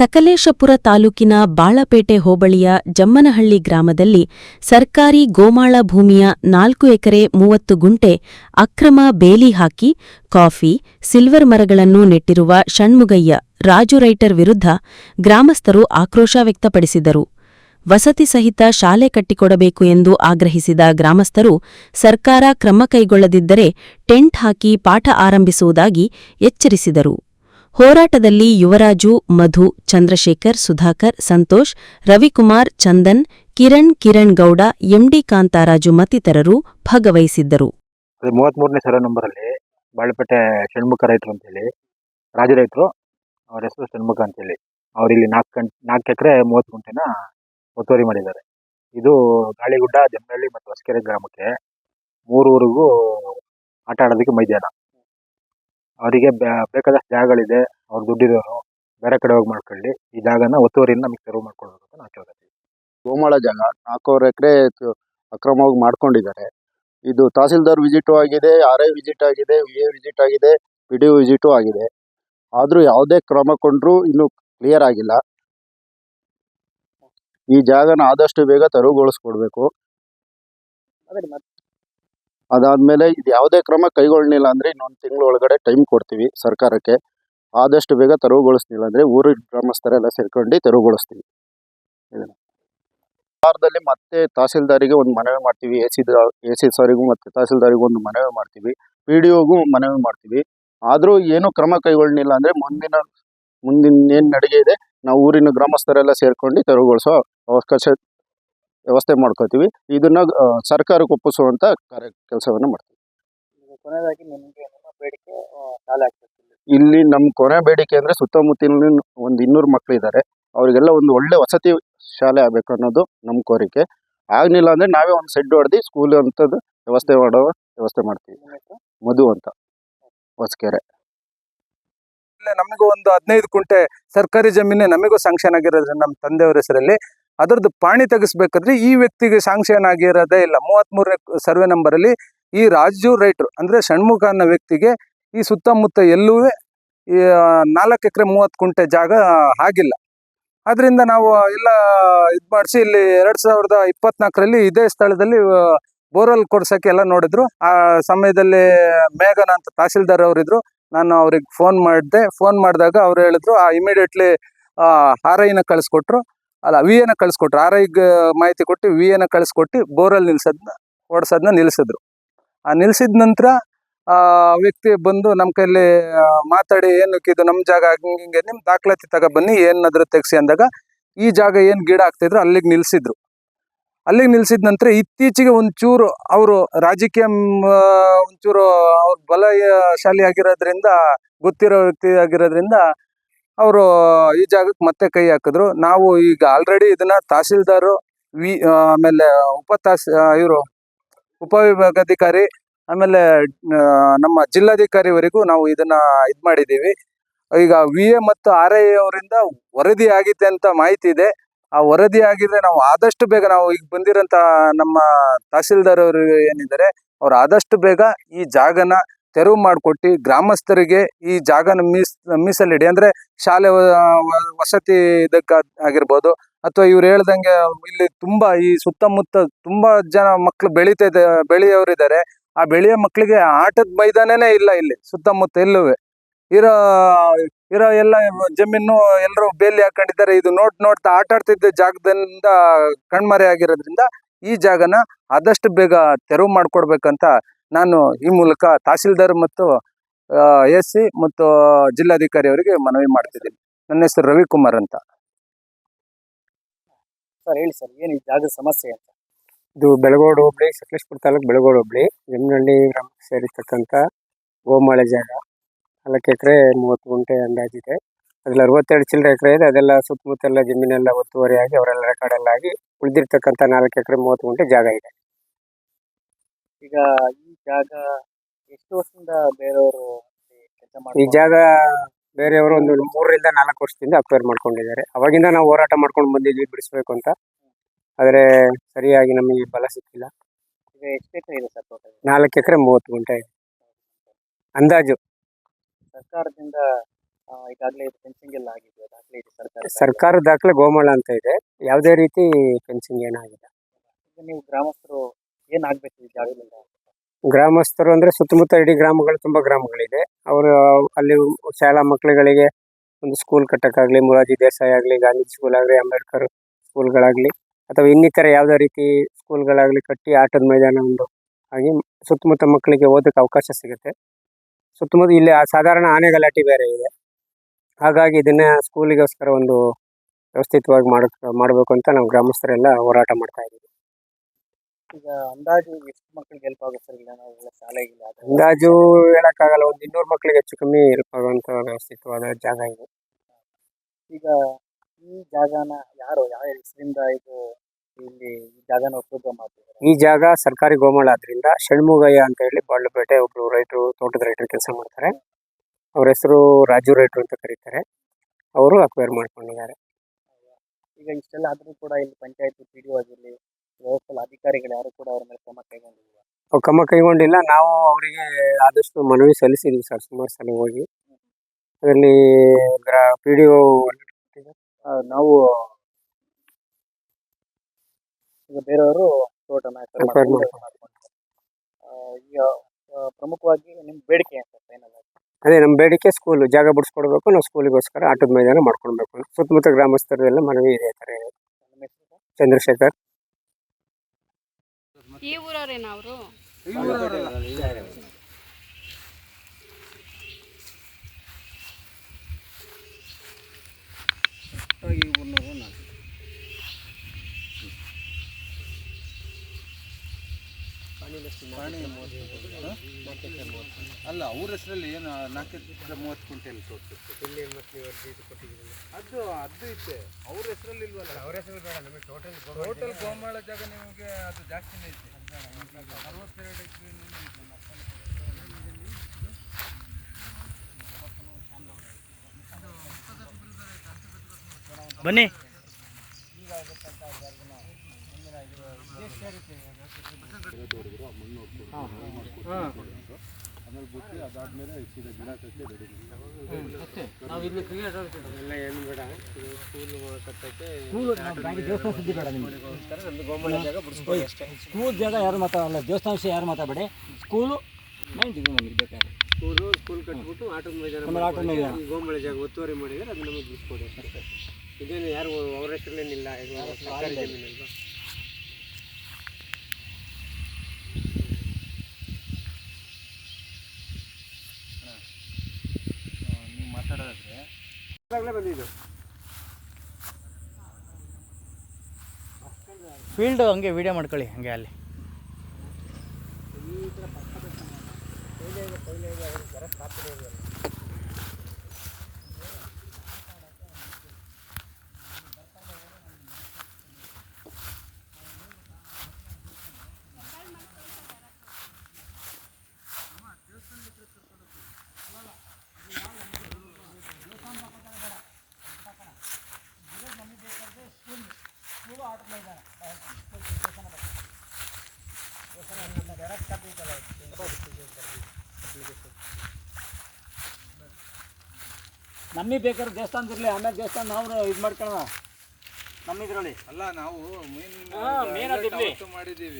ಸಕಲೇಶಪುರ ತಾಲೂಕಿನ ಬಾಳಪೇಟೆ ಹೋಬಳಿಯ ಜಮ್ಮನಹಳ್ಳಿ ಗ್ರಾಮದಲ್ಲಿ ಸರ್ಕಾರಿ ಗೋಮಾಳ ಭೂಮಿಯ ನಾಲ್ಕು ಎಕರೆ ಮೂವತ್ತು ಗುಂಟೆ ಅಕ್ರಮ ಬೇಲಿ ಹಾಕಿ, ಕಾಫಿ, ಸಿಲ್ವರ್ ಮರಗಳನ್ನು ನೆಟ್ಟಿರುವ ಷಣ್ಮುಗಯ್ಯ, ರಾಜು ರೈಟರ್ ವಿರುದ್ಧ ಗ್ರಾಮಸ್ಥರು ಆಕ್ರೋಶ ವ್ಯಕ್ತಪಡಿಸಿದರು. ವಸತಿ ಸಹಿತ ಶಾಲೆ ಕಟ್ಟಿಕೊಡಬೇಕು ಎಂದು ಆಗ್ರಹಿಸಿದ ಗ್ರಾಮಸ್ಥರು, ಸರ್ಕಾರ ಕ್ರಮ ಕೈಗೊಳ್ಳದಿದ್ದರೆ ಟೆಂಟ್ ಹಾಕಿ ಪಾಠ ಆರಂಭಿಸುವುದಾಗಿ ಎಚ್ಚರಿಸಿದರು. ಹೋರಾಟದಲ್ಲಿ ಯುವರಾಜು, ಮಧು, ಚಂದ್ರಶೇಖರ್, ಸುಧಾಕರ್, ಸಂತೋಷ್, ರವಿಕುಮಾರ್, ಚಂದನ್, ಕಿರಣ್ ಕಿರಣ್ ಗೌಡ, ಎಂಡಿ ಕಾಂತಾರಾಜು ಮತ್ತಿತರರು ಭಾಗವಹಿಸಿದ್ದರು. ಮೂವತ್ಮೂರನೇ ಸರ ನಂಬರಲ್ಲಿ ಬಾಳಪೇಟೆ ಷಣ್ಮುಖ ರೈತರು ಅಂತೇಳಿ, ರಾಜ ರೈತರು ಅವ್ರ ಹೆಸರು ಷಣ್ಮುಖ ಅಂತೇಳಿ. ಅವ್ರು ಇಲ್ಲಿ ನಾಲ್ಕು ಗಂಟೆ, ನಾಲ್ಕು ಎಕರೆ ಮೂವತ್ತು ಗುಂಟೆನ ಒತ್ತುವರಿ ಮಾಡಿದ್ದಾರೆ. ಇದು ಗಾಳಿಗುಡ್ಡ ಜಮ್ಮನಹಳ್ಳಿ ಮತ್ತು ಹೊಸಕೆರೆ ಗ್ರಾಮಕ್ಕೆ ಮೂರೂರಿಗೂ ಆಟ ಆಡೋದಕ್ಕೆ ಮೈದಾನ. ಅವರಿಗೆ ಬೇಕಾದಷ್ಟು ಜಾಗಗಳಿದೆ, ಅವ್ರು ದುಡ್ಡಿರೋರು, ಬೇರೆ ಕಡೆ ಹೋಗಿ ಮಾಡ್ಕೊಳ್ಳಿ. ಈ ಜಾಗನ ಒತ್ತುವರಿಯಿಂದ ನಮಗೆ ತೆರವು ಮಾಡ್ಕೊಡ್ಬೇಕು ಅಂತ ನಾವು ಕೇಳ್ಕೊತೀವಿ ಗೋಮಾಳ ಜಾಗ, ನಾಲ್ಕೂವರೆ ಎಕರೆ ಅಕ್ರಮವಾಗಿ ಮಾಡ್ಕೊಂಡಿದ್ದಾರೆ. ಇದು ತಹಸೀಲ್ದಾರ್ ವಿಸಿಟು ಆಗಿದೆ, ಆರ್ ಐ ವಿಸಿಟ್ ಆಗಿದೆ, ವಿ ಎ ವಿಸಿಟ್ ಆಗಿದೆ, ಪಿ ಡಿ ವಿಸಿಟು ಆಗಿದೆ. ಆದರೂ ಯಾವುದೇ ಕ್ರಮ ಕೊಂಡ್ರೂ ಇನ್ನೂ ಕ್ಲಿಯರ್ ಆಗಿಲ್ಲ. ಈ ಜಾಗನ ಆದಷ್ಟು ಬೇಗ ತೆರವುಗೊಳಿಸ್ಕೊಡ್ಬೇಕು. ಅದಾದ್ಮೇಲೆ ಇದು ಯಾವುದೇ ಕ್ರಮ ಕೈಗೊಳ್ಳಲಿಲ್ಲ ಅಂದ್ರೆ ಇನ್ನೊಂದು ತಿಂಗಳ ಒಳಗಡೆ ಟೈಮ್ ಕೊಡ್ತೀವಿ ಸರ್ಕಾರಕ್ಕೆ. ಆದಷ್ಟು ಬೇಗ ತೆರವುಗೊಳಿಸ್ಲಿಲ್ಲ ಅಂದ್ರೆ ಊರಿನ ಗ್ರಾಮಸ್ಥರೆಲ್ಲ ಸೇರ್ಕೊಂಡು ತೆರವುಗೊಳಿಸ್ತೀವಿ. ವಾರದಲ್ಲಿ ಮತ್ತೆ ತಹಸೀಲ್ದಾರಿಗೆ ಒಂದು ಮನವಿ ಮಾಡ್ತೀವಿ. ಎ ಸಿ ಎ ಸಿ ಸಾರಿಗೂ ಮತ್ತೆ ತಹಸೀಲ್ದಾರಿಗೂ ಒಂದು ಮನವಿ ಮಾಡ್ತೀವಿ. ಪಿ ಡಿ ಒಗೂ ಮನವಿ ಮಾಡ್ತೀವಿ. ಆದರೂ ಏನೂ ಕ್ರಮ ಕೈಗೊಳ್ಳಲಿಲ್ಲ ಅಂದ್ರೆ ಮುಂದಿನ ಮುಂದಿನ ಏನು ನಡಿಗೆ ಇದೆ, ನಾವು ಊರಿನ ಗ್ರಾಮಸ್ಥರೆಲ್ಲ ಸೇರ್ಕೊಂಡು ತೆರವುಗೊಳಿಸೋ ಅವಕಾಶ ವ್ಯವಸ್ಥೆ ಮಾಡ್ಕೋತೀವಿ. ಇದನ್ನ ಸರ್ಕಾರಕ್ಕೆ ಒಪ್ಪಿಸುವಂತ ಕಾರ್ಯ ಕೆಲಸವನ್ನ ಮಾಡ್ತೀವಿ. ಕೊನೆಯದಾಗಿ ನಿಮಗೆ ನಿಮ್ಮ ಬೇಡಿಕೆ ಶಾಲೆ ಆಗ್ತದೆ. ಇಲ್ಲಿ ನಮ್ಮ ಕೊನೆ ಬೇಡಿಕೆ ಅಂದ್ರೆ ಸುತ್ತಮುತ್ತಲಿನ ಒಂದು ಇನ್ನೂರು ಮಕ್ಳು ಇದ್ದಾರೆ ಅವರಿಗೆಲ್ಲ ಒಂದು ಒಳ್ಳೆ ವಸತಿ ಶಾಲೆ ಆಗ್ಬೇಕು ಅನ್ನೋದು ನಮ್ಮ ಕೋರಿಕೆ. ಆಗಲಿಲ್ಲ ಅಂದ್ರೆ ನಾವೇ ಒಂದು ಸೆಡ್ ಹೊಡೆದು ಸ್ಕೂಲ್ ಅಂತದ್ದು ವ್ಯವಸ್ಥೆ ಮಾಡೋ ವ್ಯವಸ್ಥೆ ಮಾಡ್ತೀವಿ. ಮಧು ಅಂತ. ಹೊಸಕೆರೆ. ಇಲ್ಲೇ ನಮಗೂ ಒಂದು ಹದಿನೈದು ಕುಂಟೆ ಸರ್ಕಾರಿ ಜಮೀನೇ ನಮಗೂ ಸ್ಯಾಂಕ್ಷನ್ ಆಗಿರೋದ್ರೆ ನಮ್ಮ ತಂದೆಯವರ ಹೆಸರಲ್ಲಿ ಅದರದ್ದು ಪಾಣಿ ತೆಗೆಸ್ಬೇಕಾದ್ರೆ ಈ ವ್ಯಕ್ತಿಗೆ ಸ್ಯಾಂಕ್ಷನ್ ಆಗಿರೋದೇ ಇಲ್ಲ. ಮೂವತ್ಮೂರನೇ ಸರ್ವೆ ನಂಬರಲ್ಲಿ ಈ ರಾಜು ರೈಟ್ರು ಅಂದ್ರೆ ಷಣ್ಮುಖ ಅನ್ನೋ ವ್ಯಕ್ತಿಗೆ ಈ ಸುತ್ತಮುತ್ತ ಎಲ್ಲೂ ನಾಲ್ಕು ಎಕರೆ ಮೂವತ್ತು ಕುಂಟೆ ಜಾಗ ಆಗಿಲ್ಲ. ಅದರಿಂದ ನಾವು ಎಲ್ಲ ಇದು ಮಾಡಿಸಿ ಇಲ್ಲಿ ಎರಡು ಸಾವಿರದ ಇಪ್ಪತ್ನಾಲ್ಕರಲ್ಲಿ ಇದೇ ಸ್ಥಳದಲ್ಲಿ ಬೋರ್ವೆಲ್ ಕೊಡ್ಸಕ್ಕೆ ಎಲ್ಲ ನೋಡಿದ್ರು. ಆ ಸಮಯದಲ್ಲಿ ಮೇಘನ ಅಂತ ತಹಸೀಲ್ದಾರ್ ಅವರಿದ್ರು. ನಾನು ಅವ್ರಿಗೆ ಫೋನ್ ಮಾಡಿದೆ. ಫೋನ್ ಮಾಡಿದಾಗ ಅವ್ರು ಹೇಳಿದ್ರು, ಆ ಇಮಿಡಿಯೇಟ್ಲಿ ಆರ್ ಐನ ಕಳಿಸ್ಕೊಟ್ರು. ಅಲ್ಲ ವಿ ಎನ ಕಳಿಸ್ಕೊಟ್ರು. ಆರ್ ಐಗೆ ಮಾಹಿತಿ ಕೊಟ್ಟು ವಿ ಎನ ಕಳಿಸ್ಕೊಟ್ಟು ಬೋರಲ್ಲಿ ನಿಲ್ಸೋದನ್ನ ಓಡಿಸೋದನ್ನ ನಿಲ್ಲಿಸಿದ್ರು ಆ ನಿಲ್ಸಿದ ನಂತರ, ಆ ವ್ಯಕ್ತಿ ಬಂದು ನಮ್ಮ ಕೈಲಿ ಮಾತಾಡಿ ಏನು ಇದು ನಮ್ಮ ಜಾಗ ಹಂಗೆ ನಿಮ್ಮ ದಾಖಲಾತಿ ತಗೊಬನ್ನಿ, ಏನಾದರೂ ತೆಗ್ಸಿ ಅಂದಾಗ, ಈ ಜಾಗ ಏನು ಗಿಡ ಆಗ್ತಿದ್ರು ಅಲ್ಲಿಗೆ ನಿಲ್ಸಿದ್ರು. ಅಲ್ಲಿಗೆ ನಿಲ್ಸಿದ ನಂತರ ಇತ್ತೀಚೆಗೆ ಒಂಚೂರು ಅವರು ರಾಜಕೀಯ ಒಂಚೂರು ಅವ್ರ ಬಲಶಾಲಿ ಆಗಿರೋದ್ರಿಂದ ಗೊತ್ತಿರೋ ವ್ಯಕ್ತಿ ಆಗಿರೋದ್ರಿಂದ ಅವರು ಈ ಜಾಗಕ್ಕೆ ಮತ್ತೆ ಕೈ ಹಾಕಿದ್ರು. ನಾವು ಈಗ ಆಲ್ರೆಡಿ ಇದನ್ನ ತಹಸೀಲ್ದಾರ್, ವಿ ಆಮೇಲೆ ಉಪ ತಹಸ್ ಇವರು ಉಪವಿಭಾಗಾಧಿಕಾರಿ ಆಮೇಲೆ ನಮ್ಮ ಜಿಲ್ಲಾಧಿಕಾರಿವರೆಗೂ ನಾವು ಇದನ್ನ ಇದು ಮಾಡಿದ್ದೀವಿ. ಈಗ ವಿ ಎ ಮತ್ತು ಆರ್ ಐ ಅವರಿಂದ ವರದಿ ಆಗಿದೆ ಅಂತ ಮಾಹಿತಿ ಇದೆ. ಆ ವರದಿ ಆಗಿದೆ ನಾವು ಆದಷ್ಟು ಬೇಗ ನಾವು ಈಗ ಬಂದಿರೋಂಥ ನಮ್ಮ ತಹಸೀಲ್ದಾರ್ ಅವರು ಏನಿದ್ದಾರೆ, ಅವ್ರು ಆದಷ್ಟು ಬೇಗ ಈ ಜಾಗನ ತೆರವು ಮಾಡಿಕೊಟ್ಟು ಗ್ರಾಮಸ್ಥರಿಗೆ ಈ ಜಾಗನ ಮೀಸ್, ಮೀಸಲಿಡಿ. ಅಂದ್ರೆ ಶಾಲೆ ವಸತಿ ಇದಕ್ಕೆ ಆಗಿರ್ಬೋದು, ಅಥವಾ ಇವ್ರು ಹೇಳ್ದಂಗೆ ಇಲ್ಲಿ ತುಂಬಾ ಈ ಸುತ್ತಮುತ್ತ ತುಂಬಾ ಜನ ಮಕ್ಕಳು ಬೆಳೀತಾ ಬೆಳೆಯೋರಿದ್ದಾರೆ ಆ ಬೆಳೆಯ ಮಕ್ಕಳಿಗೆ ಆಟದ ಮೈದಾನನೇ ಇಲ್ಲ ಇಲ್ಲಿ, ಸುತ್ತಮುತ್ತ ಎಲ್ಲುವೆ. ಇರೋ ಇರೋ ಎಲ್ಲ ಜಮೀನು ಎಲ್ಲರೂ ಬೇಲಿ ಹಾಕೊಂಡಿದ್ದಾರೆ. ಇದು ನೋಡ್, ನೋಡ್ತಾ ಆಟ ಆಡ್ತಿದ್ದ ಜಾಗದಿಂದ ಕಣ್ಮರೆ ಆಗಿರೋದ್ರಿಂದ ಈ ಜಾಗನ ಆದಷ್ಟು ಬೇಗ ತೆರವು ಮಾಡ್ಕೊಡ್ಬೇಕಂತ ನಾನು ಈ ಮೂಲಕ ತಹಸೀಲ್ದಾರ್ ಮತ್ತು ಎಸ್ ಸಿ ಮತ್ತು ಜಿಲ್ಲಾಧಿಕಾರಿ ಅವರಿಗೆ ಮನವಿ ಮಾಡ್ತಿದ್ದೀನಿ. ನನ್ನ ಹೆಸರು ರವಿಕುಮಾರ್ ಅಂತ. ಸರ್ ಹೇಳಿ ಸರ್ ಏನು ಈ ಜಾಗದ ಸಮಸ್ಯೆ ಅಂತ? ಇದು ಬೆಳಗೋಡು ಹೋಬಳಿ ಸಕಲೇಶ್ಪುರ ತಾಲೂಕು ಬೆಳಗೋಡು ಹೋಬಳಿ. ಜಮನಹಳ್ಳಿ ಗ್ರಾಮಕ್ಕೆ ಸೇರಿರ್ತಕ್ಕಂಥ ಗೋಮಾಳೆ ಜಾಗ. ನಾಲ್ಕು ಎಕರೆ ಮೂವತ್ತು ಗುಂಟೆ ಅಂದಾಜಿದೆ ಅದ್ರಲ್ಲಿ ಅರವತ್ತೆರಡು ಚಿಲ್ಲರೆ ಎಕರೆ ಇದೆ. ಅದೆಲ್ಲ ಸುತ್ತಮುತ್ತೆಲ್ಲ ಜಮೀನೆಲ್ಲ ಒತ್ತುವರಿಯಾಗಿ ಅವರೆಲ್ಲ ರೆಕಾರ್ಡ್ ಎಲ್ಲ ಆಗಿ ಉಳಿದಿರ್ತಕ್ಕಂಥ ನಾಲ್ಕು ಎಕರೆ ಮೂವತ್ತು ಗುಂಟೆ ಜಾಗ ಇದೆ. ಈಗ ಈ ಜಾಗ ಎಷ್ಟು ವರ್ಷದಿಂದ ಬೇರೆಯವರು ಕೆಲಸ ಈ ಜಾಗ ಬೇರೆಯವರು ಒಂದು ಮೂರರಿಂದ ನಾಲ್ಕು ವರ್ಷದಿಂದ ಅಕ್ವೈರ್ ಮಾಡ್ಕೊಂಡಿದ್ದಾರೆ. ಅವಾಗಿಂದ ನಾವು ಹೋರಾಟ ಮಾಡ್ಕೊಂಡು ಬಂದಿದ್ವಿ ಬಿಡಿಸ್ಬೇಕು ಅಂತ. ಆದರೆ ಸರಿಯಾಗಿ ನಮಗೆ ಬಲ ಸಿಕ್ಕಿಲ್ಲ. ಈಗ ಎಷ್ಟು ಎಕರೆ ಇದೆ ಸರ್ ಟೋಟಲ್ ನಾಲ್ಕು ಎಕರೆ ಮೂವತ್ತು ಗುಂಟೆ ಇದೆ. ಅಂದಾಜು. ಸರ್ಕಾರದಿಂದ ಆ, ಈಗಾಗಲೇ ಇದು ಫೆನ್ಸಿಂಗ್ ಎಲ್ಲ ಆಗಿದೆ ಇದೆ ಸರ್ಕಾರ ಸರ್ಕಾರ ದಾಖಲೆ ಗೋಮಾಳ ಅಂತ ಇದೆ. ಯಾವುದೇ ರೀತಿ ಫೆನ್ಸಿಂಗ್ ಏನಾಗಿಲ್ಲ. ನೀವು ಗ್ರಾಮಸ್ಥರು ಏನಾಗ್ಬೇಕು ಈ ಜಾಗದಿಂದ? ಗ್ರಾಮಸ್ಥರು ಅಂದ್ರೆ ಸುತ್ತಮುತ್ತ ಇಡೀ ಗ್ರಾಮಗಳು ತುಂಬಾ ಗ್ರಾಮಗಳಿದೆ. ಅವರು ಅಲ್ಲಿ ಶಾಲಾ ಮಕ್ಕಳುಗಳಿಗೆ ಒಂದು ಸ್ಕೂಲ್ ಕಟ್ಟಕ್ಕಾಗ್ಲಿ, ಮುರಾರ್ಜಿ ದೇಸಾಯಿ ಆಗಲಿ ಗಾಂಧಿ ಸ್ಕೂಲ್ ಆಗಲಿ, ಅಂಬೇಡ್ಕರ್ ಸ್ಕೂಲ್ ಗಳಾಗ್ಲಿ, ಅಥವಾ ಇನ್ನಿತರ ಯಾವುದೇ ರೀತಿ ಸ್ಕೂಲ್ ಗಳಾಗ್ಲಿ ಕಟ್ಟಿ ಆಟದ ಮೈದಾನ ಒಂದು ಆಗಿ ಸುತ್ತಮುತ್ತ ಮಕ್ಕಳಿಗೆ ಓದಕ್ಕೆ ಅವಕಾಶ ಸಿಗುತ್ತೆ. ಸುತ್ತಮುತ್ತ ಇಲ್ಲಿ ಸಾಧಾರಣ ಆನೆ ಗಲಾಟೆ ಬೇರೆ ಇದೆ. ಹಾಗಾಗಿ ಇದನ್ನ ಸ್ಕೂಲಿಗೋಸ್ಕರ ಒಂದು ವ್ಯವಸ್ಥಿತವಾಗಿ ಮಾಡಕ್, ಮಾಡಬೇಕು ಅಂತ ನಾವು ಗ್ರಾಮಸ್ಥರೆಲ್ಲ ಹೋರಾಟ ಮಾಡ್ತಾ ಇದ್ದೀವಿ. ಈಗ ಅಂದಾಜು ಎಷ್ಟು ಮಕ್ಕಳಿಗೆ ಹೆಲ್ಪ್ ಆಗುತ್ತೆ ಸರ್? ಇಲ್ಲ ನಾವು ಶಾಲೆಗಿಲ್ಲ ಶಾಲೆಗೆ ಅಂದಾಜು ಹೇಳಕ್ಕಾಗಲ್ಲ ಒಂದು ಇನ್ನೂರು ಮಕ್ಕಳಿಗೆ ಹೆಚ್ಚು ಕಮ್ಮಿ ಹೆಲ್ಪ್ ಆಗುವಂತ ವ್ಯವಸ್ಥಿತವಾದ ಜಾಗ ಇದೆ. ಈಗ ಈ ಜಾಗನ ಯಾರು ಯಾವ ಹೆಸರಿಂದ ಇದು ಇಲ್ಲಿ ಈ ಜಾಗನ ಉಪಯೋಗ ಮಾಡ್ತಿದ್ದಾರೆ? ಈ ಜಾಗ ಸರ್ಕಾರಿ ಗೋಮಾಳ ಆದ್ರಿಂದ ಷಣ್ಮುಗಯ್ಯ ಅಂತ ಹೇಳಿ ಬಾಳ್ಲಪೇಟೆ ಒಬ್ರು ರೈತರು ತೋಟದ ರೈತರು ಕೆಲಸ ಮಾಡ್ತಾರೆ. ಅವ್ರ ಹೆಸರು ರಾಜು ರೈತರು ಅಂತ ಕರೀತಾರೆ. ಅವರು ಅಕ್ವೈರ್ ಮಾಡ್ಕೊಂಡಿದ್ದಾರೆ. ಈಗ ಇಷ್ಟೆಲ್ಲ ಆದ್ರೂ ಕೂಡ ಇಲ್ಲಿ ಪಂಚಾಯತ್ ಪಿ ಡಿ ಆಗಿರಲಿ ಲೋಕಲ್ ಅಧಿಕಾರಿಗಳು ಯಾರು ಕೂಡ ಅವ್ರ ಮೇಲೆ ಕ್ರಮ ಕೈಗೊಂಡಿಲ್ಲ ಅವ್ರು ಕ್ರಮ ಕೈಗೊಂಡಿಲ್ಲ ನಾವು ಅವರಿಗೆ ಆದಷ್ಟು ಮನವಿ ಸಲ್ಲಿಸಿದ್ವಿ ಸರ್ ಸುಮಾರು ಸಲ ಹೋಗಿ ಅದರಲ್ಲಿ ಗ್ರಾ ಪಿ ಡಿ ನಾವು ಈಗ ಬೇರೆಯವರು ತೋಟ ಹೆಸರು Acquire ಮಾಡ್ಕೊಂಡು ಮಾಡ್ಕೊಂಡು. ಮಾಡ್ಕೊಂಡಿದ್ದಾರೆ. ಆ, ಈಗ ಆ, ಪ್ರಮುಖವಾಗಿ ನಿಮ್ ಬೇಡಿಕೆ ಅಂತ ಫೈನಲ್ ಆಗಿ ಅದೇ ನಮ್ಮ ಬೇಡಿಕೆ ಸ್ಕೂಲ್ ಜಾಗ ಬಿಡಿಸ್ಕೊಡ್ಬೇಕು ನಾವು ಸ್ಕೂಲಿಗೋಸ್ಕರ ಆಟದ ಮೈದಾನ ಮಾಡ್ಕೊಳ್ಬೇಕು. ಸುತ್ತಮುತ್ತ ಗ್ರಾಮಸ್ಥರದೆಲ್ಲ ಮನವಿ ಇದೆ ಥರ ಇದೆ. ನಮ್ಮ ಹೆಸರು ಚಂದ್ರಶೇಖರ್ ಈ ಊರವ್ರೇನಾ ಅವರು? ಅಲ್ಲ ಅವ್ರ ಹೆಸರಲ್ಲಿ ಏನು ನಾಲ್ಕು ಮೂವತ್ತು ಕ್ವಿಂಟಲ್ ತೋರಿಸುತ್ತೆ ಅದು ಅದು ಐತೆ ಅವ್ರ ಹೆಸರಲ್ಲಿ ಇಲ್ವಲ್ಲ? ಅವ್ರ ಹೆಸರು ಬೇಡ ನಮಗೆ ಟೋಟಲ್ ಟೋಟಲ್ ಗೋಮಾಳ ಜಾಗ ನಿಮಗೆ ಅದು ಜಾಸ್ತಿನೇ ಐತೆ ಅರವತ್ತೆರಡು ಎಕರೆ ಬನ್ನಿ. ಸ್ಕೂಲ್ ಜಾಗ ಯಾರು ಮಾತಾಡಲ್ಲ ದೇವಸ್ಥಾನ ವಿಷಯ ಯಾರು ಮಾತಾಡಬೇಡಿ ಸ್ಕೂಲು ಮೈನ್ ನಮಗೆ ಬೇಕಾದ್ರೆ ಸ್ಕೂಲು ಸ್ಕೂಲ್ ಕಟ್ಬಿಟ್ಟು ಆಟದ ಮೈದಾನ ಜಾಗ ಒತ್ತುವರಿ ಮಾಡಿದರೆ ಅದು ನಮಗೆ ಬಿಡಿಸ್ಕೊಡಿ ಇದೇನು ಯಾರು ಅವರ ಹೆಸರಲ್ಲೇನಿಲ್ಲ ಸರ್ಕಾರಿ ಜಮೀನಲ್ವಾ ಈಗಾಗಲೇ ಬಂದಿದ್ದು ಫೀಲ್ಡ್ ಹಂಗೆ ವಿಡಿಯೋ ಮಾಡ್ಕೊಳ್ಳಿ ಹಂಗೆ ಅಲ್ಲಿ. ನಮಗೆ ಬೇಕಾದ್ರೆ ದೇವಸ್ಥಾನ ಇರಲಿ ಆಮೇಲೆ ದೇವಸ್ಥಾನ ನಾವು ಇದು ಮಾಡ್ಕೊಳ್ಳೋಣ ನಮ್ಮ ಇದರಲ್ಲಿ ಅಲ್ಲ ನಾವು ಮೇನ್ ಹಾ, main ಅದಿರ್ಲಿ. ಮಾಡಿದ್ದೀವಿ.